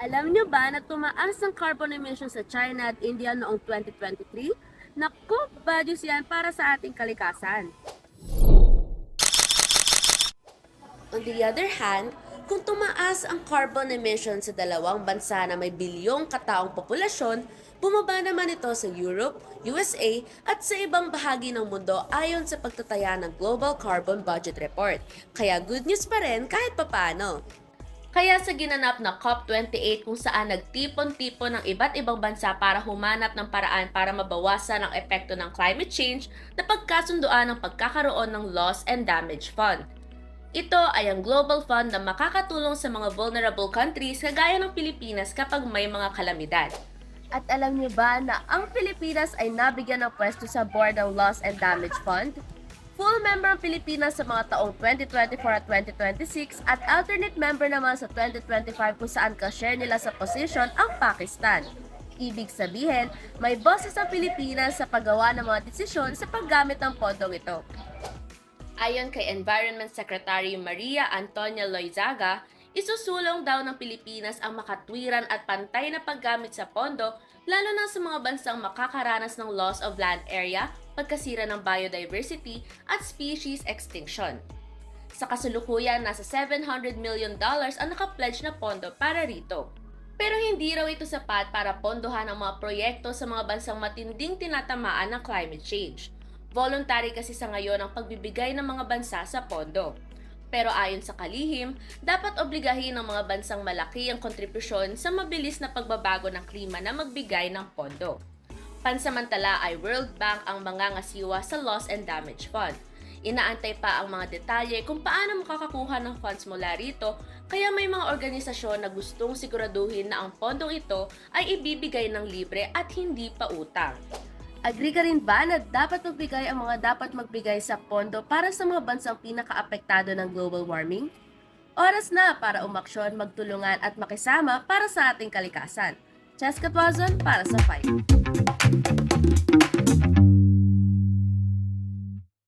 Alam nyo ba na tumaas ang carbon emissions sa China at India noong 2023? Naku, badyos yan para sa ating kalikasan. On the other hand, kung tumaas ang carbon emissions sa dalawang bansa na may bilyong kataong populasyon, bumaba naman ito sa Europe, USA at sa ibang bahagi ng mundo ayon sa pagtataya ng Global Carbon Budget Report. Kaya good news pa rin kahit papano. Kaya sa ginanap na COP28 kung saan nagtipon-tipon ng iba't ibang bansa para humanap ng paraan para mabawasan ang epekto ng climate change na pagkasunduan ng pagkakaroon ng Loss and Damage Fund. Ito ay ang global fund na makakatulong sa mga vulnerable countries kagaya ng Pilipinas kapag may mga kalamidad. At alam niyo ba na ang Pilipinas ay nabigyan ng pwesto sa board ng Loss and Damage Fund? Full member ang Pilipinas sa mga taong 2024 at 2026 at alternate member naman sa 2025 kung saan ka-share nila sa position ang Pakistan. Ibig sabihin, may boses ang Pilipinas sa paggawa ng mga desisyon sa paggamit ng pondong ito. Ayon kay Environment Secretary Maria Antonia Loizaga, isusulong daw ng Pilipinas ang makatwiran at pantay na paggamit sa pondo lalo na sa mga bansang makakaranas ng loss of land area, pagkasira ng biodiversity at species extinction. Sa kasulukuyan, nasa 700 million dollars ang nakapledge na pondo para rito. Pero hindi raw ito sapat para pondohan ang mga proyekto sa mga bansang matinding tinatamaan ng climate change. Voluntary kasi sa ngayon ang pagbibigay ng mga bansa sa pondo. Pero ayon sa kalihim, dapat obligahin ng mga bansang malaki ang kontribusyon sa mabilis na pagbabago ng klima na magbigay ng pondo. Pansamantala ay World Bank ang mangangasiwa sa Loss and Damage Fund. Inaantay pa ang mga detalye kung paano makakakuha ng funds mula rito, kaya may mga organisasyon na gustong siguraduhin na ang pondong ito ay ibibigay ng libre at hindi pa utang. Agree ka rin ba na dapat magbigay ang mga dapat magbigay sa pondo para sa mga bansang pinakaapektado ng global warming? Oras na para umaksyon, magtulungan at makisama para sa ating kalikasan. Cheska Tuazon para sa Fight.